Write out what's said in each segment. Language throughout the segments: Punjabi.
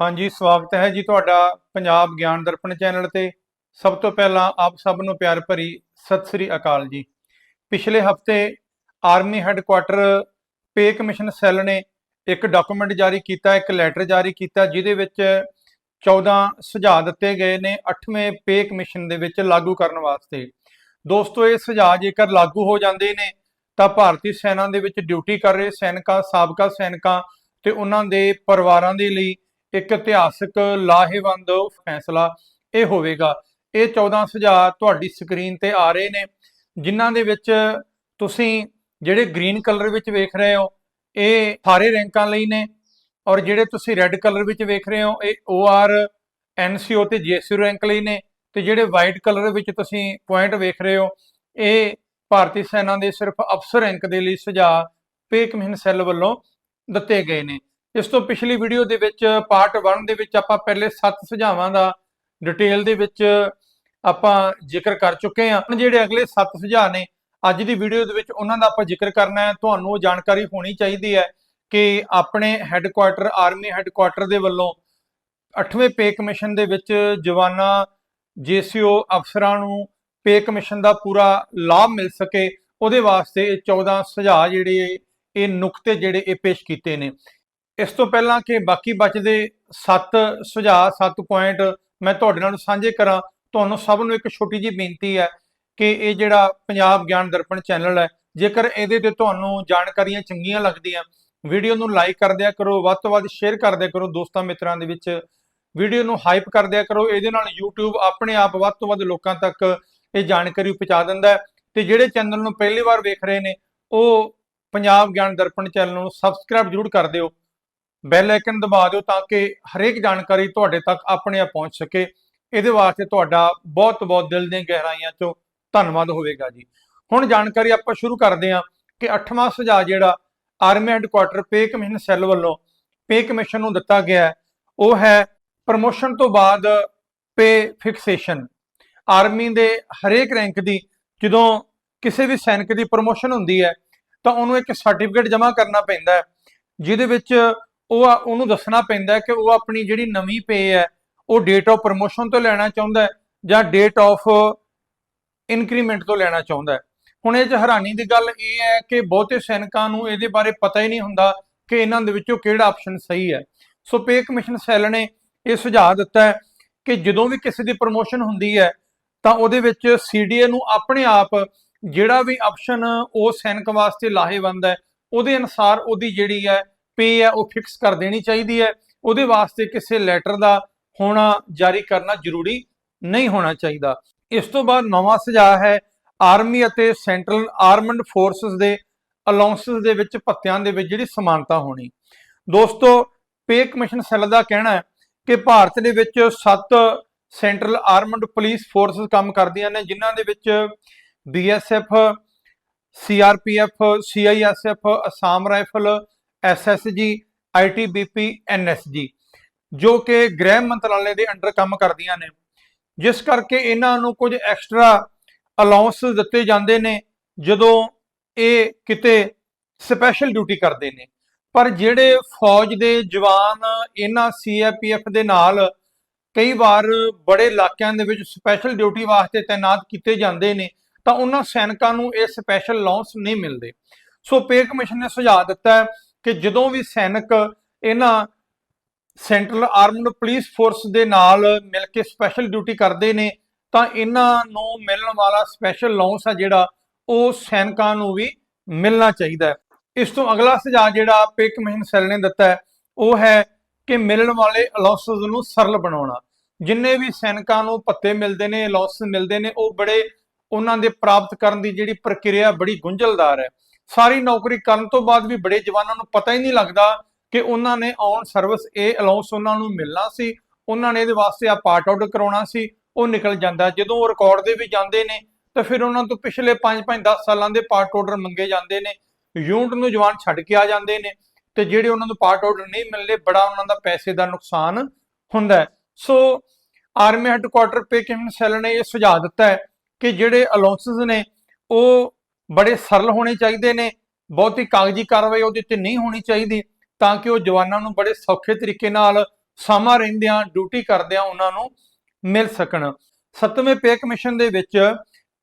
ਹਾਂਜੀ, ਸਵਾਗਤ ਹੈ ਜੀ ਤੁਹਾਡਾ ਪੰਜਾਬ ਗਿਆਨ ਦਰਪਣ ਚੈਨਲ ਤੇ। ਸਭ ਤੋਂ ਪਹਿਲਾਂ ਆਪ ਸਭ ਨੂੰ ਪਿਆਰ ਭਰੀ ਸਤਿ ਸ੍ਰੀ ਅਕਾਲ ਜੀ। ਪਿਛਲੇ ਹਫ਼ਤੇ army headquarter pay commission cell ਨੇ ਇੱਕ ਡਾਕੂਮੈਂਟ ਜਾਰੀ ਕੀਤਾ, ਇੱਕ ਲੈਟਰ ਜਾਰੀ ਕੀਤਾ, ਜਿਹਦੇ ਵਿੱਚ 14 ਸੁਝਾਅ ਦਿੱਤੇ ਗਏ ਨੇ 8ਵੇਂ ਪੇ ਕਮਿਸ਼ਨ ਦੇ ਵਿੱਚ ਲਾਗੂ ਕਰਨ ਵਾਸਤੇ। ਦੋਸਤੋ, ਇਹ ਸੁਝਾਅ ਜੇਕਰ ਲਾਗੂ ਹੋ ਜਾਂਦੇ ਨੇ, ਤਾਂ ਭਾਰਤੀ ਸੈਨਾ ਦੇ ਵਿੱਚ ਡਿਊਟੀ ਕਰ ਰਹੇ ਸੈਨਿਕਾਂ, ਸਾਬਕਾ ਸੈਨਿਕਾਂ ਤੇ ਉਹਨਾਂ ਦੇ ਪਰਿਵਾਰਾਂ ਦੇ ਲਈ ਇੱਕ ਇਤਿਹਾਸਕ ਲਾਹੇਵੰਦ ਫੈਸਲਾ ਇਹ ਹੋਵੇਗਾ। ਇਹ 14 ਸੁਝਾਅ ਤੁਹਾਡੀ ਸਕਰੀਨ ਤੇ ਆ ਰਹੇ ਨੇ, ਜਿਨ੍ਹਾਂ ਦੇ ਵਿੱਚ ਤੁਸੀਂ ਜਿਹੜੇ ਗ੍ਰੀਨ ਕਲਰ ਵਿੱਚ ਵੇਖ ਰਹੇ ਹੋ, ਇਹ ਸਾਰੇ ਰੈਂਕਾਂ ਲਈ ਨੇ, ਔਰ ਜਿਹੜੇ ਤੁਸੀਂ ਰੈੱਡ ਕਲਰ ਵਿੱਚ ਵੇਖ ਰਹੇ ਹੋ, ਇਹ OR NCO ਤੇ JSU ਰੈਂਕ ਲਈ ਨੇ, ਤੇ ਜਿਹੜੇ ਵਾਈਟ ਕਲਰ ਵਿੱਚ ਤੁਸੀਂ ਪੁਆਇੰਟ ਵੇਖ ਰਹੇ ਹੋ, ਇਹ ਭਾਰਤੀ ਸੈਨਾ ਦੇ ਸਿਰਫ ਅਫਸਰ ਰੈਂਕ ਦੇ ਲਈ ਸੁਝਾਅ ਪੇਕ ਕਮਿਸ਼ਨ ਸੈੱਲ ਵੱਲੋਂ ਦਿੱਤੇ ਗਏ ਨੇ। ਇਸ ਤੋਂ ਪਿਛਲੀ ਵੀਡੀਓ ਦੇ ਵਿੱਚ ਪਾਰਟ 1 ਦੇ ਵਿੱਚ ਆਪਾਂ ਪਹਿਲੇ 7 ਸੁਝਾਵਾਂ ਦਾ ਡਿਟੇਲ ਦੇ ਵਿੱਚ ਆਪਾਂ ਜ਼ਿਕਰ ਕਰ ਚੁੱਕੇ ਹਾਂ। ਜਿਹੜੇ ਅਗਲੇ 7 ਸੁਝਾਅ ਨੇ, ਅੱਜ ਦੀ ਵੀਡੀਓ ਦੇ ਵਿੱਚ ਉਹਨਾਂ ਦਾ ਆਪਾਂ ਜ਼ਿਕਰ ਕਰਨਾ ਹੈ। ਤੁਹਾਨੂੰ ਉਹ ਜਾਣਕਾਰੀ ਹੋਣੀ ਚਾਹੀਦੀ ਹੈ ਕਿ ਆਪਣੇ ਹੈੱਡਕੁਆਟਰ ਆਰਮੀ ਹੈੱਡਕੁਆਟਰ ਦੇ ਵੱਲੋਂ 8ਵੇਂ ਪੇ ਕਮਿਸ਼ਨ ਦੇ ਵਿੱਚ ਜਵਾਨਾਂ ਜੀਸੀਓ ਅਫਸਰਾਂ ਨੂੰ ਪੇ ਕਮਿਸ਼ਨ ਦਾ ਪੂਰਾ ਲਾਭ ਮਿਲ ਸਕੇ। ਉਹਦੇ ਵਾਸਤੇ ਇਹ 14 ਸੁਝਾਅ ਜਿਹੜੇ ਇਹ ਨੁਕਤੇ ਜਿਹੜੇ ਇਹ ਪੇਸ਼ ਕੀਤੇ ਨੇ। ਇਸ ਤੋਂ ਪਹਿਲਾਂ ਕਿ ਬਾਕੀ ਬਚਦੇ 7 ਸੁਝਾਅ 7 ਪੁਆਇੰਟ ਮੈਂ ਤੁਹਾਡੇ ਨਾਲ ਸਾਂਝੇ ਕਰਾਂ, ਤੁਹਾਨੂੰ ਸਭ ਨੂੰ ਇੱਕ ਛੋਟੀ ਜਿਹੀ ਬੇਨਤੀ ਹੈ ਕਿ ਇਹ ਜਿਹੜਾ ਪੰਜਾਬ ਗਿਆਨ ਦਰਪਣ ਚੈਨਲ ਹੈ, ਜੇਕਰ ਇਹਦੇ ਤੇ ਤੁਹਾਨੂੰ ਜਾਣਕਾਰੀਆਂ ਚੰਗੀਆਂ ਲੱਗਦੀਆਂ, ਵੀਡੀਓ ਨੂੰ ਲਾਈਕ ਕਰ ਦਿਆ ਕਰੋ, ਵੱਧ ਤੋਂ ਵੱਧ ਸ਼ੇਅਰ ਕਰ ਦਿਆ ਕਰੋ ਦੋਸਤਾਂ ਮਿੱਤਰਾਂ ਦੇ ਵਿੱਚ, ਵੀਡੀਓ ਨੂੰ ਹਾਈਪ ਕਰ ਦਿਆ ਕਰੋ, ਇਹਦੇ ਨਾਲ YouTube ਆਪਣੇ ਆਪ ਵੱਧ ਤੋਂ ਵੱਧ ਲੋਕਾਂ ਤੱਕ ਇਹ ਜਾਣਕਾਰੀ ਪਹੁੰਚਾ ਦਿੰਦਾ ਹੈ। ਤੇ ਜਿਹੜੇ ਚੈਨਲ ਨੂੰ ਪਹਿਲੀ ਵਾਰ ਵੇਖ ਰਹੇ ਨੇ, ਉਹ ਪੰਜਾਬ ਗਿਆਨ ਦਰਪਣ ਚੈਨਲ ਨੂੰ ਸਬਸਕ੍ਰਾਈਬ ਜ਼ਰੂਰ ਕਰ ਦਿਓ। ਬੈਲ ਆਈਕਨ ਦਬਾ ਦਿਓ ਤਾਂ ਕਿ ਹਰੇਕ ਜਾਣਕਾਰੀ ਤੁਹਾਡੇ ਤੱਕ ਆਪਣੇ ਆਪ ਪਹੁੰਚ ਸਕੇ। ਇਹਦੇ ਵਾਸਤੇ ਤੁਹਾਡਾ ਬਹੁਤ ਬਹੁਤ ਦਿਲ ਦੀਆਂ ਗਹਿਰਾਈਆਂ ਚੋਂ ਧੰਨਵਾਦ ਹੋਵੇਗਾ ਜੀ। ਹੁਣ ਜਾਣਕਾਰੀ ਆਪਾਂ ਸ਼ੁਰੂ ਕਰਦੇ ਹਾਂ ਕਿ 8ਵਾਂ ਸੁਝਾਅ ਜਿਹੜਾ army headquarter pay commission cell ਵੱਲੋਂ ਪੇ ਕਮਿਸ਼ਨ ਨੂੰ ਦਿੱਤਾ ਗਿਆ ਹੈ, ਉਹ ਹੈ ਪ੍ਰਮੋਸ਼ਨ ਤੋਂ ਬਾਅਦ ਪੇ ਫਿਕਸੇਸ਼ਨ ਆਰਮੀ ਦੇ ਹਰੇਕ ਰੈਂਕ ਦੀ ਜਦੋਂ ਕਿਸੇ ਵੀ ਸੈਨਿਕ ਦੀ ਪ੍ਰਮੋਸ਼ਨ ਹੁੰਦੀ ਹੈ, ਤਾਂ ਉਹਨੂੰ ਇੱਕ ਸਰਟੀਫਿਕੇਟ ਜਮ੍ਹਾਂ ਕਰਨਾ ਪੈਂਦਾ ਹੈ, ਜਿਹਦੇ ਵਿੱਚ ਉਹ ਉਹਨੂੰ ਦੱਸਣਾ ਪੈਂਦਾ ਕਿ ਉਹ ਆਪਣੀ ਜਿਹੜੀ ਨਵੀਂ ਪੇ ਹੈ, ਉਹ ਡੇਟ ਆਫ ਪ੍ਰਮੋਸ਼ਨ ਤੋਂ ਲੈਣਾ ਚਾਹੁੰਦਾ ਹੈ ਜਾਂ ਡੇਟ ਆਫ ਇਨਕਰੀਮੈਂਟ ਤੋਂ ਲੈਣਾ ਚਾਹੁੰਦਾ ਹੈ। ਹੁਣ ਇਹ ਚ ਹੈਰਾਨੀ ਦੀ ਗੱਲ ਇਹ ਹੈ ਕਿ ਬਹੁਤੇ ਸੈਨਿਕਾਂ ਨੂੰ ਇਹਦੇ ਬਾਰੇ ਪਤਾ ਹੀ ਨਹੀਂ ਹੁੰਦਾ ਕਿ ਇਹਨਾਂ ਦੇ ਵਿੱਚੋਂ ਕਿਹੜਾ ਆਪਸ਼ਨ ਸਹੀ ਹੈ। ਸੋ ਪੇ ਕਮਿਸ਼ਨ ਸੈੱਲ ਨੇ ਇਹ ਸੁਝਾਅ ਦਿੱਤਾ ਹੈ ਕਿ ਜਦੋਂ ਵੀ ਕਿਸੇ ਦੀ ਪ੍ਰਮੋਸ਼ਨ ਹੁੰਦੀ ਹੈ, ਤਾਂ ਉਹਦੇ ਵਿੱਚ ਸੀਡੀਏ ਨੂੰ ਆਪਣੇ ਆਪ ਜਿਹੜਾ ਵੀ ਆਪਸ਼ਨ ਉਹ ਸੈਨਿਕ ਵਾਸਤੇ ਲਾਹੇਵੰਦ ਹੈ, ਉਹਦੇ ਅਨਸਾਰ ਉਹਦੀ ਜਿਹੜੀ ਹੈ ਪੇ ਹੈ, ਉਹ ਫਿਕਸ ਕਰ ਦੇਣੀ ਚਾਹੀਦੀ ਹੈ। ਉਹਦੇ ਵਾਸਤੇ ਕਿਸੇ ਲੈਟਰ ਦਾ ਹੋਣਾ, ਜਾਰੀ ਕਰਨਾ ਜ਼ਰੂਰੀ ਨਹੀਂ ਹੋਣਾ ਚਾਹੀਦਾ। ਇਸ ਤੋਂ ਬਾਅਦ ਨਵਾਂ ਸੁਝਾਅ ਹੈ ਆਰਮੀ ਅਤੇ ਸੈਂਟਰਲ ਆਰਮਡ ਫੋਰਸਸ ਦੇ ਅਲਾਉਂਸਸ ਦੇ ਵਿੱਚ ਭੱਤਿਆਂ ਦੇ ਵਿੱਚ ਜਿਹੜੀ ਸਮਾਨਤਾ ਹੋਣੀ। ਦੋਸਤੋ ਪੇ ਕਮਿਸ਼ਨ ਸੈੱਲ ਦਾ ਕਹਿਣਾ ਹੈ ਕਿ ਭਾਰਤ ਦੇ ਵਿੱਚ 7 ਸੈਂਟਰਲ ਆਰਮਡ ਪੁਲਿਸ ਫੋਰਸਸ ਕੰਮ ਕਰਦੀਆਂ ਨੇ, ਜਿਨ੍ਹਾਂ ਦੇ ਵਿੱਚ BSF CRPF CISF Assam rifle SSG ITBP NSG ਜੋ ਕਿ ਗ੍ਰਹਿ ਮੰਤਰਾਲੇ ਦੇ ਅੰਡਰ ਕੰਮ ਕਰਦੀਆਂ ਨੇ। ਜਿਸ ਕਰਕੇ ਇਹਨਾਂ ਨੂੰ ਕੁਝ ਐਕਸਟਰਾ ਅਲਾਉਂਸ ਦਿੱਤੇ ਜਾਂਦੇ ਨੇ, ਜਦੋਂ ਇਹ ਕਿਤੇ ਸਪੈਸ਼ਲ ਡਿਊਟੀ ਕਰਦੇ ਨੇ। ਪਰ ਜਿਹੜੇ ਫੌਜ ਦੇ ਜਵਾਨ ਇਹਨਾਂ ਸੀਆਰਪੀਐਫ ਦੇ ਨਾਲ ਕਈ ਵਾਰ ਬੜੇ ਇਲਾਕਿਆਂ ਦੇ ਵਿੱਚ ਸਪੈਸ਼ਲ ਡਿਊਟੀ ਵਾਸਤੇ ਤਾਇਨਾਤ ਕੀਤੇ ਜਾਂਦੇ ਨੇ, ਤਾਂ ਉਹਨਾਂ ਸੈਨਿਕਾਂ ਨੂੰ ਇਹ ਸਪੈਸ਼ਲ ਅਲਾਉਂਸ ਨਹੀਂ ਮਿਲਦੇ। ਸੋ ਪੇ ਕਮਿਸ਼ਨ ਨੇ ਸੁਝਾਅ ਦਿੱਤਾ ਹੈ ਕਿ ਜਦੋਂ ਵੀ ਸੈਨਿਕ ਇਹਨਾਂ ਸੈਂਟਰਲ ਆਰਮਡ ਪੁਲਿਸ ਫੋਰਸ ਦੇ ਨਾਲ ਮਿਲ ਕੇ ਸਪੈਸ਼ਲ ਡਿਊਟੀ ਕਰਦੇ ਨੇ, ਤਾਂ ਇਹਨਾਂ ਨੂੰ ਮਿਲਣ ਵਾਲਾ ਸਪੈਸ਼ਲ ਅਲਾਉਂਸ ਆ ਜਿਹੜਾ, ਉਹ ਸੈਨਿਕਾਂ ਨੂੰ ਵੀ ਮਿਲਣਾ ਚਾਹੀਦਾ ਹੈ। ਇਸ ਤੋਂ ਅਗਲਾ ਸੁਝਾਅ ਜਿਹੜਾ ਪੇ ਕਮਿਸ਼ਨ ਸੈੱਲ ਨੇ ਦਿੱਤਾ ਉਹ ਹੈ ਕਿ ਮਿਲਣ ਵਾਲੇ ਅਲਾਉਂਸਸ ਨੂੰ ਸਰਲ ਬਣਾਉਣਾ। ਜਿੰਨੇ ਵੀ ਸੈਨਿਕਾਂ ਨੂੰ ਭੱਤੇ ਮਿਲਦੇ ਨੇ ਅਲਾਉਂਸ ਮਿਲਦੇ ਨੇ, ਉਹ ਬੜੇ ਉਹਨਾਂ ਦੇ ਪ੍ਰਾਪਤ ਕਰਨ ਦੀ ਜਿਹੜੀ ਪ੍ਰਕਿਰਿਆ ਬੜੀ ਗੁੰਝਲਦਾਰ ਹੈ। ਸਾਰੀ ਨੌਕਰੀ ਕਰਨ ਤੋਂ ਬਾਅਦ ਵੀ ਬੜੇ ਜਵਾਨਾਂ ਨੂੰ ਪਤਾ ਹੀ ਨਹੀਂ ਲੱਗਦਾ ਕਿ ਉਹਨਾਂ ਨੇ ਔਨ ਸਰਵਿਸ ਇਹ ਅਲਾਉਂਸ ਉਹਨਾਂ ਨੂੰ ਮਿਲਣਾ ਸੀ, ਉਹਨਾਂ ਨੇ ਇਹਦੇ ਵਾਸਤੇ ਆ ਪਾਰਟ ਆਊਟ ਕਰਾਉਣਾ ਸੀ, ਉਹ ਨਿਕਲ ਜਾਂਦਾ। ਜਦੋਂ ਉਹ ਰਿਕਾਰਡ ਦੇ ਵੀ ਜਾਂਦੇ ਨੇ, ਤਾਂ ਫਿਰ ਉਹਨਾਂ ਤੋਂ ਪਿਛਲੇ 5-5 10 ਸਾਲਾਂ ਦੇ ਪਾਰਟ ਆਰਡਰ ਮੰਗੇ ਜਾਂਦੇ ਨੇ। ਯੂਨਿਟ ਨੂੰ ਜਵਾਨ ਛੱਡ ਕੇ ਆ ਜਾਂਦੇ ਨੇ ਤੇ ਜਿਹੜੇ ਉਹਨਾਂ ਨੂੰ ਪਾਰਟ ਆਰਡਰ ਨਹੀਂ ਮਿਲਦੇ, ਬੜਾ ਉਹਨਾਂ ਦਾ ਪੈਸੇ ਦਾ ਨੁਕਸਾਨ ਹੁੰਦਾ so army headquarter pay commission cell ਨੇ ਇਹ ਸੁਝਾਅ ਦਿੱਤਾ ਹੈ ਕਿ ਜਿਹੜੇ ਅਲਾਉਂਸਸ ਨੇ, ਉਹ ਬੜੇ ਸਰਲ ਹੋਣੇ ਚਾਹੀਦੇ ਨੇ, ਬਹੁਤੀ ਕਾਗਜ਼ੀ ਕਾਰਵਾਈ ਉਹਦੇ ਉੱਤੇ ਨਹੀਂ ਹੋਣੀ ਚਾਹੀਦੀ, ਤਾਂ ਕਿ ਉਹ ਜਵਾਨਾਂ ਨੂੰ ਬੜੇ ਸੌਖੇ ਤਰੀਕੇ ਨਾਲ ਸਮਾਂ ਰਹਿੰਦਿਆਂ, ਡਿਊਟੀ ਕਰਦਿਆਂ ਉਹਨਾਂ ਨੂੰ ਮਿਲ ਸਕਣ। ਸੱਤਵੇਂ ਪੇ ਕਮਿਸ਼ਨ ਦੇ ਵਿੱਚ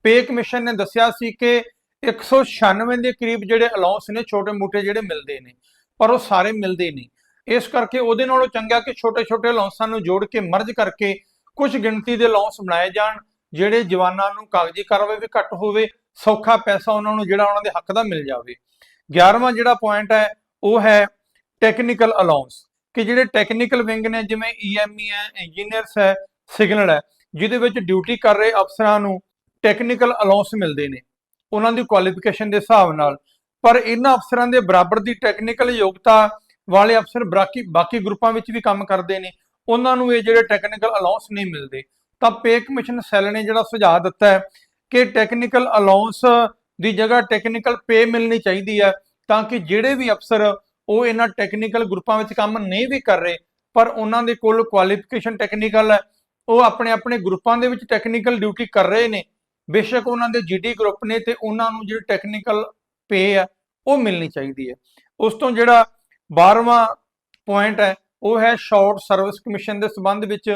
ਪੇ ਕਮਿਸ਼ਨ ਨੇ ਦੱਸਿਆ ਸੀ ਕਿ 196 ਦੇ ਕਰੀਬ ਜਿਹੜੇ ਅਲਾਉਂਸ ਨੇ ਛੋਟੇ-ਮੋਟੇ ਜਿਹੜੇ ਮਿਲਦੇ ਨੇ, ਪਰ ਉਹ ਸਾਰੇ ਮਿਲਦੇ ਨਹੀਂ। ਇਸ ਕਰਕੇ ਉਹਦੇ ਨਾਲੋਂ ਚੰਗਾ ਕਿ ਛੋਟੇ-ਛੋਟੇ ਅਲਾਉਂਸਾਂ ਨੂੰ ਜੋੜ ਕੇ ਮਰਜ ਕਰਕੇ ਕੁਝ ਗਿਣਤੀ ਦੇ ਅਲਾਉਂਸ ਬਣਾਏ ਜਾਣ ਜਿਹੜੇ ਜਵਾਨਾਂ ਨੂੰ ਕਾਗਜ਼ੀ ਕਾਰਵਾਈ ਵੀ ਘੱਟ ਹੋਵੇ, ਸੌਖਾ ਪੈਸਾ ਉਹਨਾਂ ਨੂੰ ਜਿਹੜਾ ਉਹਨਾਂ ਦੇ ਹੱਕ ਦਾ ਮਿਲ ਜਾਵੇ। 11ਵਾਂ ਜਿਹੜਾ ਪੁਆਇੰਟ ਹੈ, ਉਹ ਹੈ ਟੈਕਨੀਕਲ ਅਲਾਉਂਸ ਕਿ ਜਿਹੜੇ ਟੈਕਨੀਕਲ ਵਿੰਗ ਨੇ, ਜਿਵੇਂ ਈਐਮਈ ਹੈ ਇੰਜੀਨੀਅਰਸ ਹੈ, ਸਿਗਨਲ ਹੈ, ਜਿਹਦੇ ਵਿੱਚ ਡਿਊਟੀ ਕਰ ਰਹੇ ਅਫਸਰਾਂ ਨੂੰ ਟੈਕਨੀਕਲ ਅਲਾਉਂਸ ਮਿਲਦੇ ਨੇ, ਉਹਨਾਂ ਦੀ ਕੁਆਲੀਫਿਕੇਸ਼ਨ ਦੇ ਹਿਸਾਬ ਨਾਲ। ਪਰ ਇਹਨਾਂ ਅਫਸਰਾਂ ਦੇ ਬਰਾਬਰ ਦੀ ਟੈਕਨੀਕਲ ਯੋਗਤਾ ਵਾਲੇ ਅਫਸਰ ਬਾਕੀ ਬਾਕੀ ਗਰੁੱਪਾਂ ਵਿੱਚ ਵੀ ਕੰਮ ਕਰਦੇ ਨੇ। ਉਹਨਾਂ ਨੂੰ ਇਹ ਜਿਹੜੇ ਟੈਕਨੀਕਲ ਅਲਾਉਂਸ ਨਹੀਂ ਮਿਲਦੇ। ਤਾਂ ਪੇ ਕਮਿਸ਼ਨ ਸੈੱਲ ਨੇ ਜਿਹੜਾ ਸੁਝਾਅ ਦਿੱਤਾ ਹੈ ਕਿ ਟੈਕਨੀਕਲ ਅਲਾਉਂਸ ਦੀ ਜਗ੍ਹਾ ਟੈਕਨੀਕਲ ਪੇ ਮਿਲਣੀ ਚਾਹੀਦੀ ਹੈ ਤਾਂ ਕਿ ਜਿਹੜੇ ਵੀ ਅਫਸਰ ਉਹ ਇਹਨਾਂ ਟੈਕਨੀਕਲ ਗਰੁੱਪਾਂ ਵਿੱਚ ਕੰਮ ਨਹੀਂ ਵੀ ਕਰ ਰਹੇ, ਪਰ ਉਹਨਾਂ ਦੇ ਕੋਲ ਕੁਆਲੀਫਿਕੇਸ਼ਨ ਟੈਕਨੀਕਲ ਹੈ, ਉਹ ਆਪਣੇ ਆਪਣੇ ਗਰੁੱਪਾਂ ਦੇ ਵਿੱਚ ਟੈਕਨੀਕਲ ਡਿਊਟੀ ਕਰ ਰਹੇ ਨੇ, ਬੇਸ਼ੱਕ ਉਹਨਾਂ ਦੇ ਜੀਡੀ ਗਰੁੱਪ ਨੇ ਤੇ ਉਹਨਾਂ ਨੂੰ ਜਿਹੜੀ ਟੈਕਨੀਕਲ ਪੇ ਹੈ ਉਹ ਮਿਲਣੀ ਚਾਹੀਦੀ ਹੈ। ਉਸ ਤੋਂ ਜਿਹੜਾ 12ਵਾਂ ਪੁਆਇੰਟ ਹੈ, ਉਹ ਹੈ ਸ਼ਾਰਟ ਸਰਵਿਸ ਕਮਿਸ਼ਨ ਦੇ ਸੰਬੰਧ ਵਿੱਚ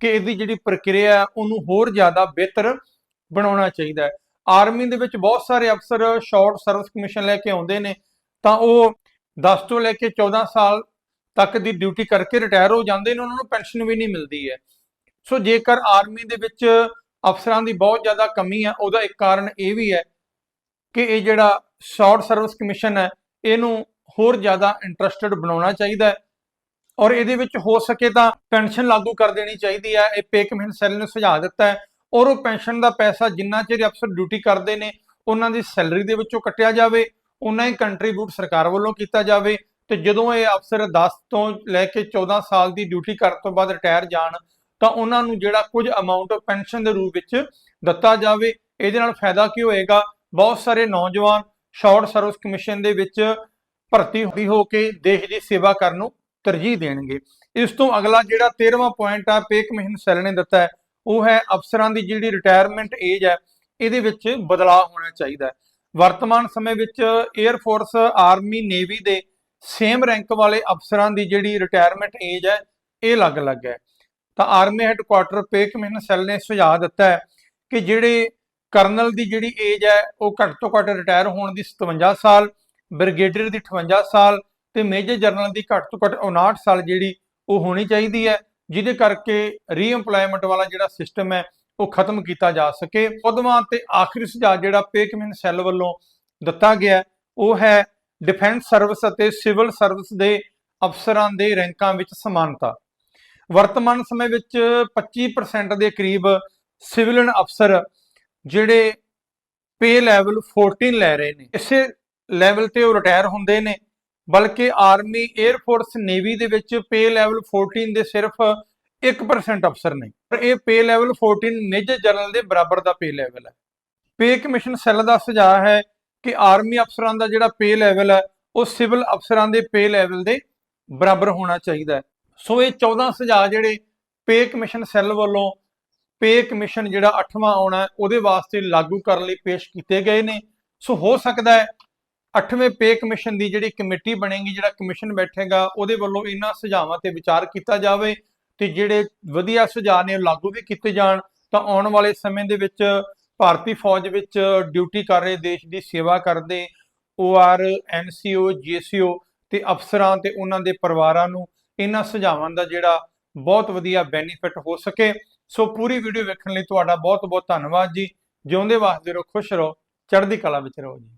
ਕਿ ਇਹਦੀ ਜਿਹੜੀ ਪ੍ਰਕਿਰਿਆ ਹੈ, ਉਹਨੂੰ ਹੋਰ ਜ਼ਿਆਦਾ ਬਿਹਤਰ ਬਣਾਉਣਾ ਚਾਹੀਦਾ ਹੈ। ਆਰਮੀ ਦੇ ਵਿੱਚ ਬਹੁਤ ਸਾਰੇ ਅਫਸਰ ਸ਼ਾਰਟ ਸਰਵਿਸ ਕਮਿਸ਼ਨ ਲੈ ਕੇ ਆਉਂਦੇ ਨੇ, ਤਾਂ ਉਹ 10 ਤੋਂ ਲੈ ਕੇ 14 ਸਾਲ ਤੱਕ ਦੀ ਡਿਊਟੀ ਕਰਕੇ ਰਿਟਾਇਰ ਹੋ ਜਾਂਦੇ ਨੇ, ਉਹਨਾਂ ਨੂੰ ਪੈਨਸ਼ਨ ਵੀ ਨਹੀਂ ਮਿਲਦੀ ਹੈ। ਸੋ ਜੇਕਰ ਆਰਮੀ ਦੇ ਵਿੱਚ ਅਫਸਰਾਂ ਦੀ ਬਹੁਤ ਜ਼ਿਆਦਾ ਕਮੀ ਹੈ, ਉਹਦਾ ਇੱਕ ਕਾਰਨ ਇਹ ਵੀ ਹੈ ਕਿ ਇਹ ਜਿਹੜਾ ਸ਼ਾਰਟ ਸਰਵਿਸ ਕਮਿਸ਼ਨ ਹੈ, ਇਹਨੂੰ ਹੋਰ ਜ਼ਿਆਦਾ ਇੰਟਰਸਟਡ ਬਣਾਉਣਾ ਚਾਹੀਦਾ ਹੈ। ਔਰ ਇਹਦੇ ਵਿੱਚ ਹੋ ਸਕੇ ਤਾਂ ਪੈਨਸ਼ਨ ਲਾਗੂ ਕਰ ਦੇਣੀ ਚਾਹੀਦੀ ਹੈ। ਇਹ ਪੇ ਕਮਿਸ਼ਨ ਸੈੱਲ ਨੇ ਸੁਝਾਅ ਦਿੱਤਾ ਹੈ ਔਰ ਉਹ ਪੈਨਸ਼ਨ ਦਾ ਪੈਸਾ ਜਿੰਨਾ ਚਿਰ ਅਫਸਰ ਡਿਊਟੀ ਕਰਦੇ ਨੇ, ਉਹਨਾਂ ਦੀ ਸੈਲਰੀ ਦੇ ਵਿੱਚੋਂ ਕੱਟਿਆ ਜਾਵੇ ਉਹਨਾਂ ਹੀ ਕੰਟਰੀਬਿਊਟ ਸਰਕਾਰ ਵੱਲੋਂ ਕੀਤਾ ਜਾਵੇ ਤੇ ਜਦੋਂ ਇਹ ਅਫਸਰ 10 ਤੋਂ ਲੈ ਕੇ 14 ਸਾਲ ਦੀ ਡਿਊਟੀ ਕਰਨ ਤੋਂ ਬਾਅਦ ਰਿਟਾਇਰ ਜਾਣ, ਤਾਂ ਉਹਨਾਂ ਨੂੰ ਜਿਹੜਾ ਕੁਝ ਅਮਾਉਂਟ ਪੈਨਸ਼ਨ ਦੇ ਰੂਪ ਵਿੱਚ ਦਿੱਤਾ ਜਾਵੇ, ਇਹਦੇ ਨਾਲ ਫਾਇਦਾ ਕੀ ਹੋਏਗਾ? ਬਹੁਤ ਸਾਰੇ ਨੌਜਵਾਨ ਸ਼ਾਰਟ ਸਰਵਿਸ ਕਮਿਸ਼ਨ ਦੇ ਵਿੱਚ ਭਰਤੀ ਹੋਈ ਹੋ ਕੇ ਦੇਸ਼ ਦੀ ਸੇਵਾ ਕਰਨ ਨੂੰ ਤਰਜੀਹ ਦੇਣਗੇ। ਇਸ ਤੋਂ ਅਗਲਾ ਜਿਹੜਾ 13ਵਾਂ ਪੁਆਇੰਟ ਆ, ਪੇਕ ਕਮਿਸ਼ਨ ਸੈੱਲ ਨੇ ਦਿੱਤਾ ਹੈ, ਉਹ ਹੈ ਅਫਸਰਾਂ ਦੀ ਜਿਹੜੀ ਰਿਟਾਇਰਮੈਂਟ ਏਜ ਹੈ, ਇਹਦੇ ਵਿੱਚ ਬਦਲਾਅ ਹੋਣਾ ਚਾਹੀਦਾ ਹੈ। ਵਰਤਮਾਨ ਸਮੇਂ ਵਿੱਚ 에ਅਰ ਫੋਰਸ ਆਰਮੀ ਨੇਵੀ ਦੇ ਸੇਮ ਰੈਂਕ ਵਾਲੇ ਅਫਸਰਾਂ ਦੀ ਜਿਹੜੀ ਰਿਟਾਇਰਮੈਂਟ ਏਜ ਹੈ, ਇਹ ਅਲੱਗ-ਅਲੱਗ ਹੈ। ਤਾਂ army headquarter pay commission cell ਨੇ ਸੁਝਾਅ ਦਿੱਤਾ ਹੈ ਕਿ ਜਿਹੜੇ ਕਰਨਲ ਦੀ ਜਿਹੜੀ ਏਜ ਹੈ, ਉਹ ਘੱਟ ਤੋਂ ਘੱਟ ਰਿਟਾਇਰ ਹੋਣ ਦੀ 57 ਸਾਲ, ਬ੍ਰਿਗੇਡੀਅਰ ਦੀ 58 ਸਾਲ ਤੇ ਮੇਜਰ ਜਨਰਲ ਦੀ ਘੱਟ ਤੋਂ ਘੱਟ 59 ਸਾਲ ਜਿਹੜੀ ਉਹ ਹੋਣੀ ਚਾਹੀਦੀ ਹੈ, ਜਿਹਦੇ ਕਰਕੇ ਰੀਐਮਪਲੋਇਮੈਂਟ ਵਾਲਾ ਜਿਹੜਾ ਸਿਸਟਮ ਹੈ, ਉਹ ਖਤਮ ਕੀਤਾ ਜਾ ਸਕੇ। ਉਦਵਾਂ ਤੇ ਆਖਰੀ ਸੁਝਾਅ ਜਿਹੜਾ ਪੇਕਮਿਨ ਸੈੱਲ ਵੱਲੋਂ ਦਿੱਤਾ ਗਿਆ ਉਹ ਹੈ ਡਿਫੈਂਸ ਸਰਵਿਸ ਅਤੇ ਸਿਵਲ ਸਰਵਿਸ ਦੇ ਅਫਸਰਾਂ ਦੇ ਰੈਂਕਾਂ ਵਿੱਚ ਸਮਾਨਤਾ। ਵਰਤਮਾਨ ਸਮੇਂ ਵਿੱਚ 25% ਦੇ ਕਰੀਬ ਸਿਵਲਨ ਅਫਸਰ ਜਿਹੜੇ ਪੇ ਲੈਵਲ 14 ਲੈ ਰਹੇ ਨੇ। ਇਸੇ ਲੈਵਲ ਤੇ ਉਹ ਰਿਟਾਇਰ ਹੁੰਦੇ ਨੇ। ਬਲਕਿ ਆਰਮੀ 에ਅਰ ਫੋਰਸ ਨੇਵੀ ਦੇ ਵਿੱਚ ਪੇ ਲੈਵਲ 14 ਦੇ ਸਿਰਫ 1% ਅਫਸਰ ਨੇ। ਪਰ ਇਹ ਪੇ ਲੈਵਲ 14 ਮੇਜਰ ਜਨਰਲ ਦੇ ਬਰਾਬਰ ਦਾ ਪੇ ਲੈਵਲ ਹੈ। ਪੇ ਕਮਿਸ਼ਨ ਸੈੱਲ ਦਾ ਸੁਝਾਅ ਹੈ ਕਿ ਆਰਮੀ ਅਫਸਰਾਂ ਦਾ ਜਿਹੜਾ ਪੇ ਲੈਵਲ ਹੈ, ਉਹ ਸਿਵਲ ਅਫਸਰਾਂ ਦੇ ਪੇ ਲੈਵਲ ਦੇ ਬਰਾਬਰ ਹੋਣਾ ਚਾਹੀਦਾ ਹੈ। ਸੋ ਇਹ 14 ਸੁਝਾਅ ਜਿਹੜੇ ਪੇ ਕਮਿਸ਼ਨ ਸੈੱਲ ਵੱਲੋਂ ਪੇ ਕਮਿਸ਼ਨ ਜਿਹੜਾ 8ਵਾਂ ਆਉਣਾ ਉਹਦੇ ਵਾਸਤੇ ਲਾਗੂ ਕਰਨ ਲਈ ਪੇਸ਼ ਕੀਤੇ ਗਏ ਨੇ। ਸੋ ਹੋ ਸਕਦਾ ਹੈ 8ਵੇਂ ਪੇ ਕਮਿਸ਼ਨ ਦੀ ਜਿਹੜੀ ਕਮੇਟੀ ਬਣੇਗੀ, ਜਿਹੜਾ ਕਮਿਸ਼ਨ ਬੈਠੇਗਾ, ਉਹਦੇ ਵੱਲੋਂ ਇਹਨਾਂ ਸੁਝਾਵਾਂ ਤੇ ਵਿਚਾਰ ਕੀਤਾ ਜਾਵੇ ਤੇ ਜਿਹੜੇ ਵਧੀਆ ਸੁਝਾਅ ਨੇ ਉਹ ਲਾਗੂ ਵੀ ਕੀਤੇ ਜਾਣ, ਤਾਂ ਆਉਣ ਵਾਲੇ ਸਮੇਂ ਦੇ ਵਿੱਚ ਭਾਰਤੀ ਫੌਜ ਵਿੱਚ ਡਿਊਟੀ ਕਰ ਰਹੇ, ਦੇਸ਼ ਦੀ ਸੇਵਾ ਕਰਦੇ OR NCO GCO ਤੇ ਅਫਸਰਾਂ ਤੇ ਉਹਨਾਂ ਦੇ ਪਰਿਵਾਰਾਂ ਨੂੰ ਇਹਨਾਂ ਸੁਝਾਵਾਂ ਦਾ ਜਿਹੜਾ ਬਹੁਤ ਵਧੀਆ ਬੈਨੀਫਿਟ ਹੋ ਸਕੇ। ਸੋ ਪੂਰੀ ਵੀਡੀਓ ਵੇਖਣ ਲਈ ਤੁਹਾਡਾ ਬਹੁਤ ਬਹੁਤ ਧੰਨਵਾਦ ਜੀ। ਜਿਉਂਦੇ ਵਾਸਤੇ ਰਹੋ, ਖੁਸ਼ ਰਹੋ, ਚੜ੍ਹਦੀ ਕਲਾ ਵਿੱਚ ਰਹੋ ਜੀ।